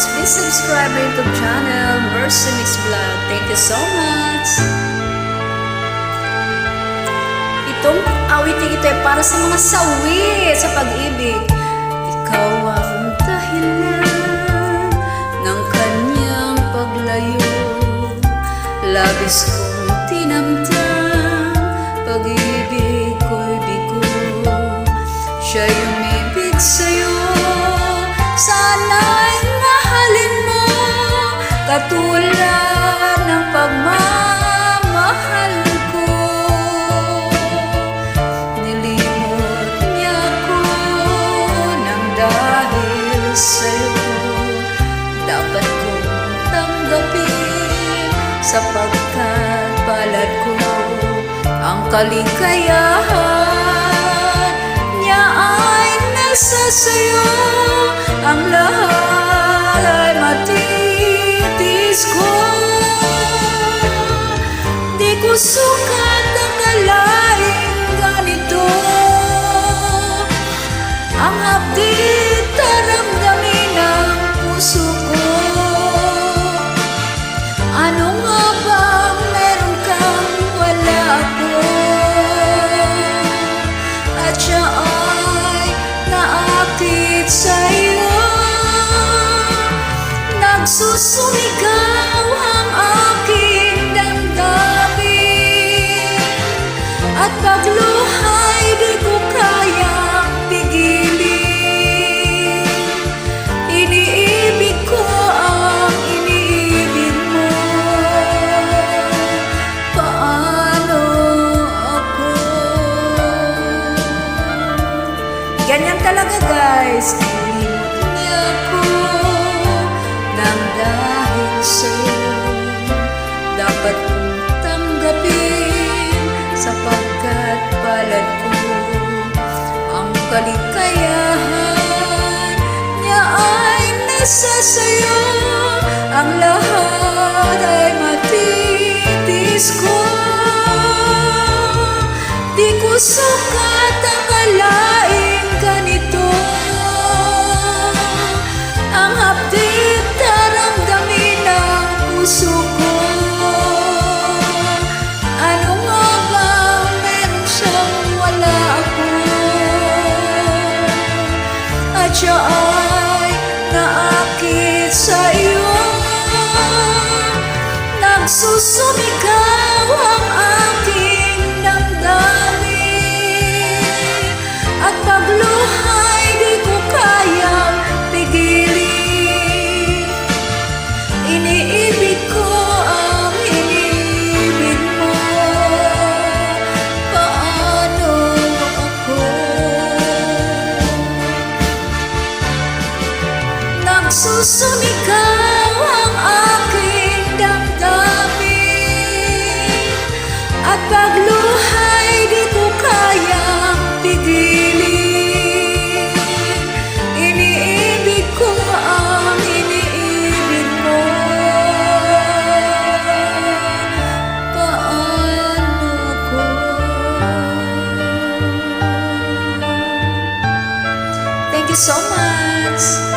guys, please subscribe my YouTube channel, Mercy Mix Vlog. Thank you so much. Itong awiting ito ay para sa mga sawi sa pag-ibig. Ikaw ang dahilan ng kanyang paglayo. Labis kong tinamdam, pag-ibig ko'y bigo. Siya'y umibig sa'yo, katulad ng pagmamahal ko. Nilimot niya ko nang dahil sa'yo, dapat kong tanggapin sapagkat palad ko ang kaligayahan niya ay nasa sayo ang lahat ang hapdit taramdamin ng puso ko. Ano Ganyan talaga guys. Iniibig niya ko Nang dahil sa'yo Dapat kong tanggapin Sapagkat palad ko Ang kaligayahan niya ay nasa sayo. Ang lahat ay matitis ko. Di ko sukat siya ay naakit sa iyo. Nagsusumigaw ang aking damdamin. At pagluhay di ko kayang pigilin. Iniibig ko ang so much!